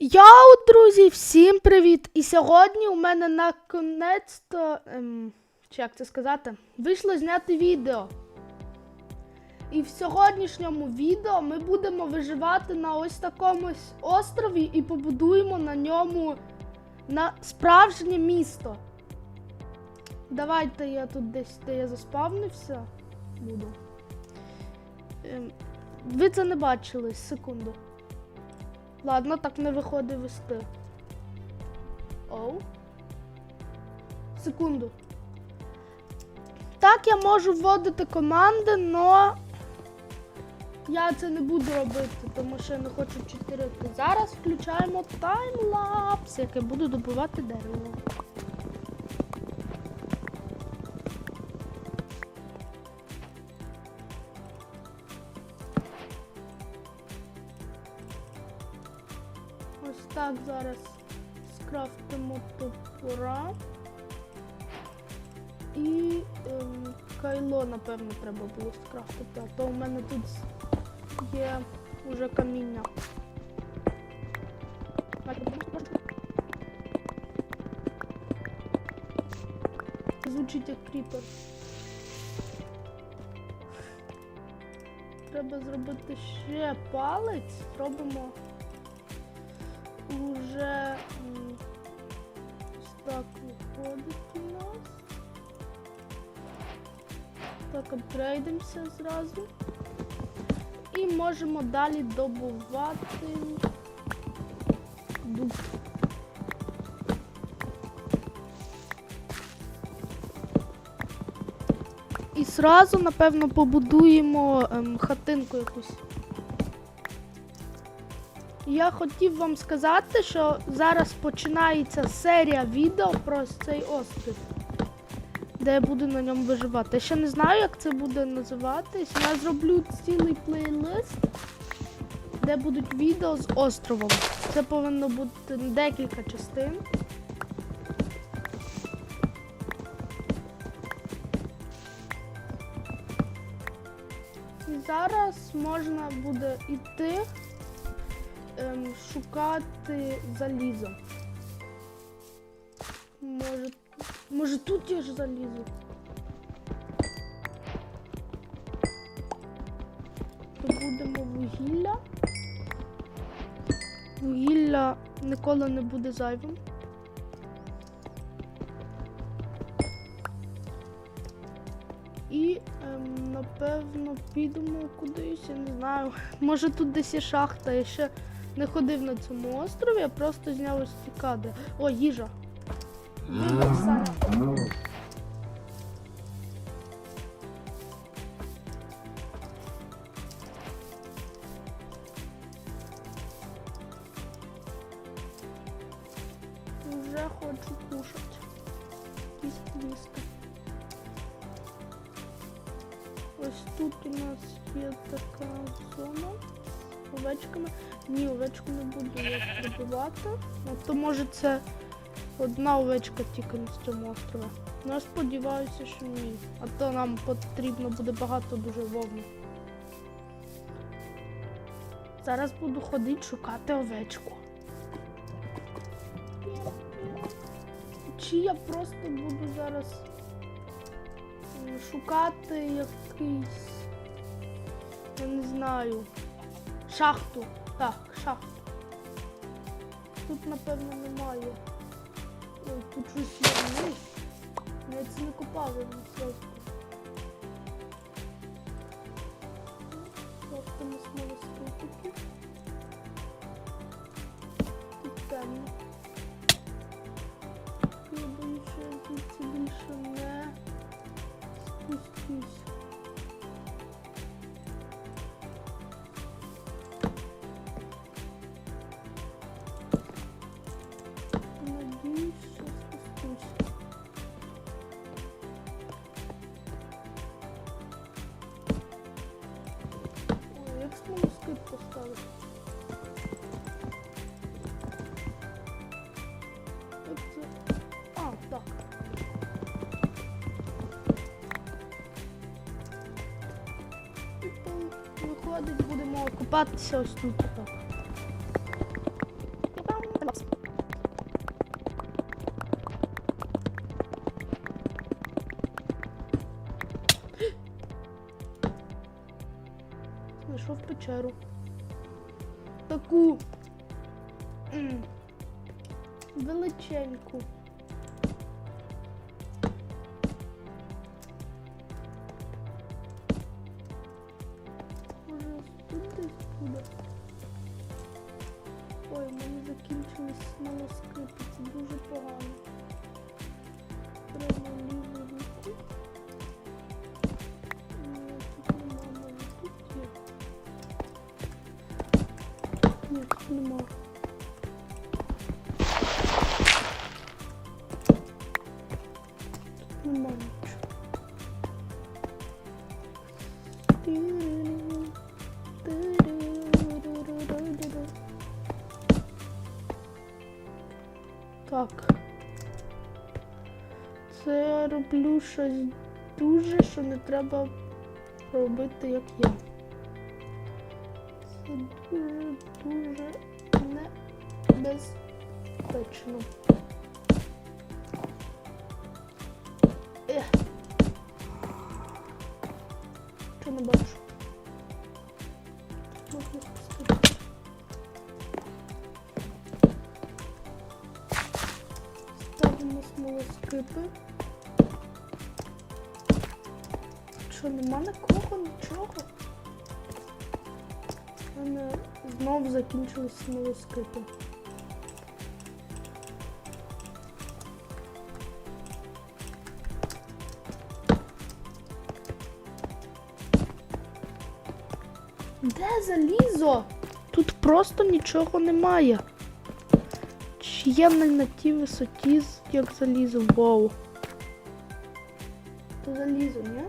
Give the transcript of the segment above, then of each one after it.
Йоу, друзі, всім привіт! І сьогодні у мене наконець-то, ем, чи як це сказати, вийшло зняти відео. І в сьогоднішньому відео ми будемо виживати на ось такому острові і побудуємо на ньому на справжнє місто. Давайте я тут десь, де я заспавнився, буду. Ем, ви це не бачили, секунду. Ладно, так не виходить вести. Оу. Секунду. Так, я можу вводити команди, но я це не буду робити, тому що я не хочу читерити. Зараз включаємо таймлапс, як я буду добувати дерево. Так зараз скрафтимо топора. І ем, кайло, напевно, треба було скрафтити, а то у мене тут є вже каміння. Звучить як кріпер. Треба зробити ще палець. Зробимо уже так виходить у нас. Так, апгрейдимося зразу. І можемо далі добувати дуб. І зразу, напевно, побудуємо ем, хатинку якусь. Я хотів вам сказати, що зараз починається серія відео про цей острів, де я буду на ньому виживати. Я ще не знаю, як це буде називатись. Я зроблю цілий плейлист, де будуть відео з островом. Це повинно бути декілька частин. І зараз можна буде йти ем, шукати залізо. Може, може тут є ж залізо? Добудемо вугілля. Вугілля ніколи не буде зайвим. І ем, напевно підемо кудись, я не знаю. Може тут десь є шахта, я ще не ходив на цьому острові, я просто зняв ось ці кадри. О, їжа. Їжа, Саня. Уже хочу кушать. Їсти, їсти. Ось тут у нас є така зона з овечками. Ні, овечку не буду я пробивати. От, то може це одна овечка тільки на цьому острові. Ну я сподіваюся, що ні. А то нам потрібно буде багато дуже вовни. Зараз буду ходити шукати овечку. Чи я просто буду зараз шукати якийсь, я не знаю, шахту. Так, шахту. Тут, напевно, немає. Ой, тут щось є вниз. Це не купали, не купатися ось тут Зайшов Знайшов печеру. Таку величеньку. міцно скрипиться, дуже погано. Треба ліву руку. Тут нема тут є. Ні, тут нема. Тут нема нічого. Роблю щось дуже, що не треба робити, як я. Це дуже, дуже небезпечно. Ех. Що не бачу? Нічого? У мене знов закінчились смолоскипи. Де залізо? Тут просто нічого немає. Чи є не на тій висоті, як залізо? Вау. То залізо, ні?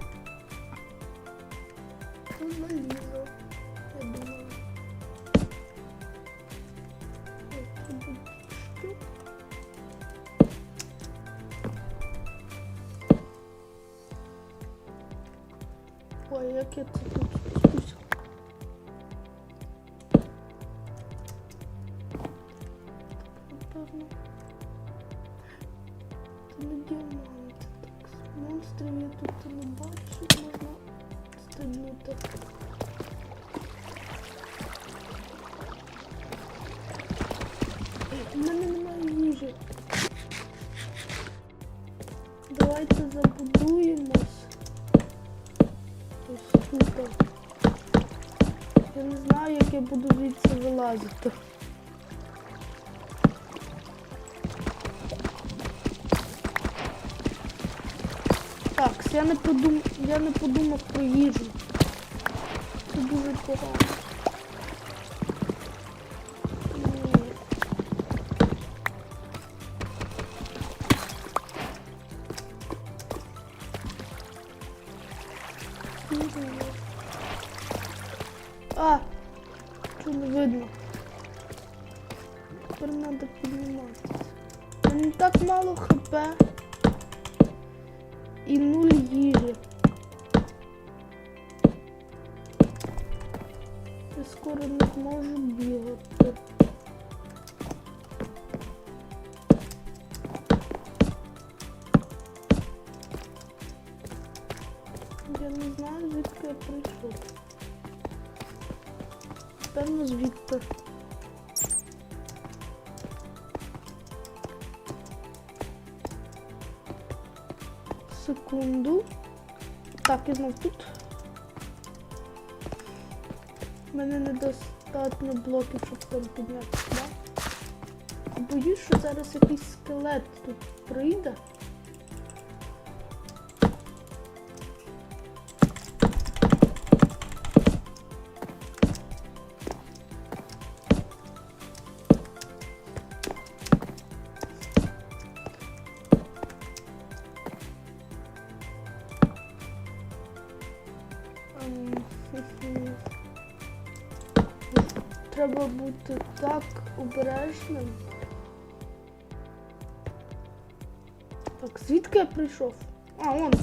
То залізо. Я Так, я не подумав, я не подумав про їжу. Це дуже погано. І 0 їжі. Я скоро не зможу бігати. Секунду. Так, я знов тут. У мене недостатньо блоків, щоб там піднятися. Да? Боюсь, що зараз якийсь скелет тут прийде. Треба бути так обережним. Так, звідки я прийшов? А, он.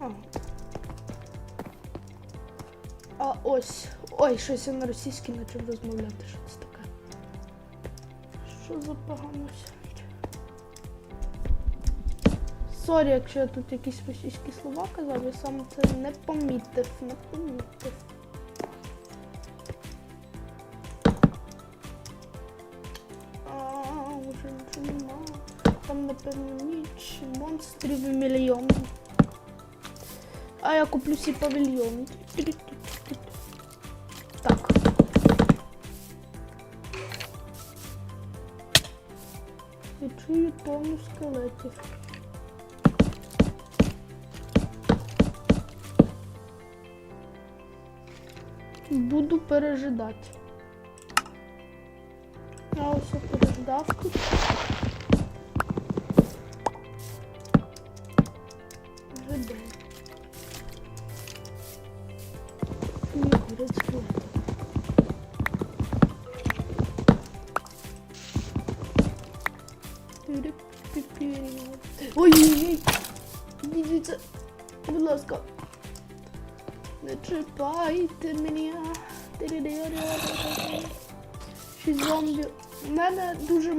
А. А ось. Ой, щось я на російській почав розмовляти. Що це таке? Що дуже погано сядь. Сорі, якщо я тут якісь російські слова казав, я сам це не помітив, не помітив. А, вже нічого нема. Там, напевно, ніч, монстрів і мільйон. А я куплю всі павільйони. Так. Я чую тону скелетів. Буду пережидати. Я ось переждав тут.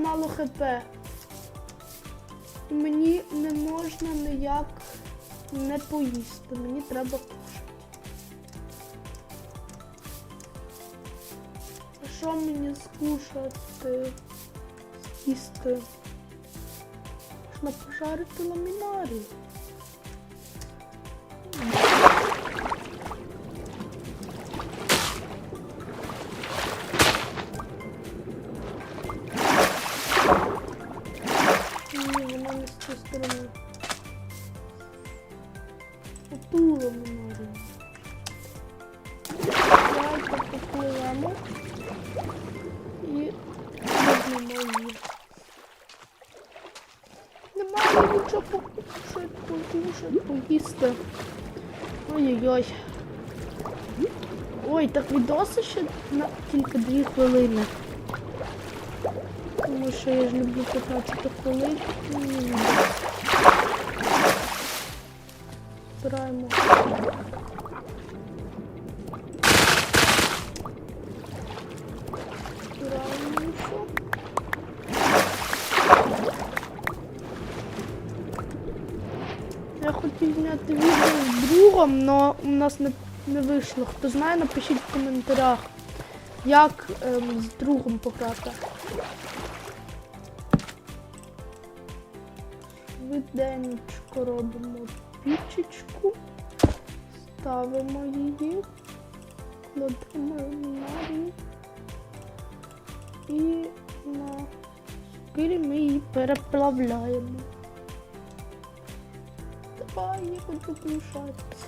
Мало хп. Мені не можна ніяк не поїсти. Мені треба. Що мені скушати? Їсти? Можна пожарити ламінарій. Цієї сторони. Оту ламінарію. Давайте попливемо. І візьмемо її. Немає нічого покушати, покушати, поїсти. Ой-ой-ой. Ой, так відоси ще на тільки дві хвилини. Тому що я ж люблю 15 хвилин. М. Збираємо. Я хотів зняти відео з другом, але у нас не, не вийшло. Хто знає, напишіть в коментарях, як ем, з другом пограти. Швиденько робимо пічечку, ставимо її, кладемо рік і на скирі ми її переплавляємо. Давай, хочу помішатися.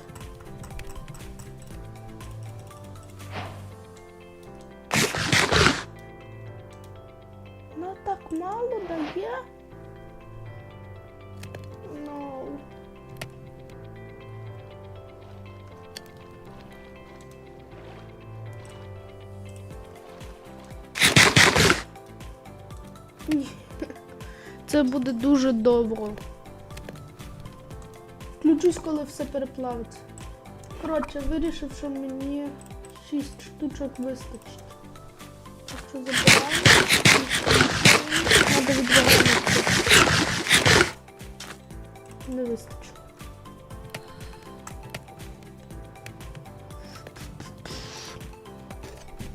Ну так мало дає. Ні. Це буде дуже довго. Включусь, коли все переплавиться. Коротше, вирішив, що мені 6 штучок вистачить. Так що забираємо. Треба відбирати. Не вистачило.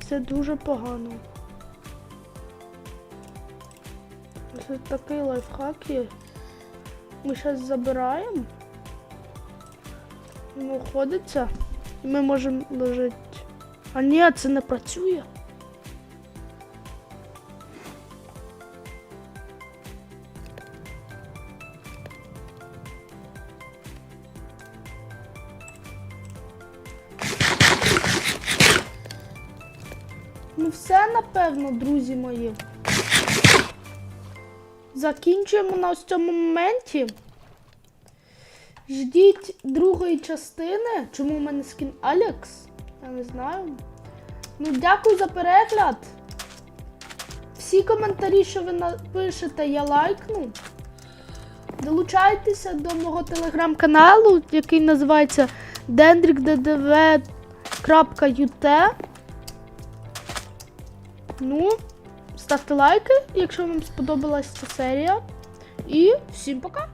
Це дуже погано. Це такий лайфхак є. Ми зараз забираємо. Уходиться. І ми можемо лежати. А ні, це не працює. Напевно, друзі мої. Закінчуємо на ось цьому моменті. Ждіть другої частини. Чому в мене скін Алекс? Я не знаю. Ну, дякую за перегляд. Всі коментарі, що ви напишете, я лайкну. Долучайтеся до мого телеграм-каналу, який називається dendrikddv.ut. Ну, ставте лайки, якщо вам сподобалась ця серія. І всім пока!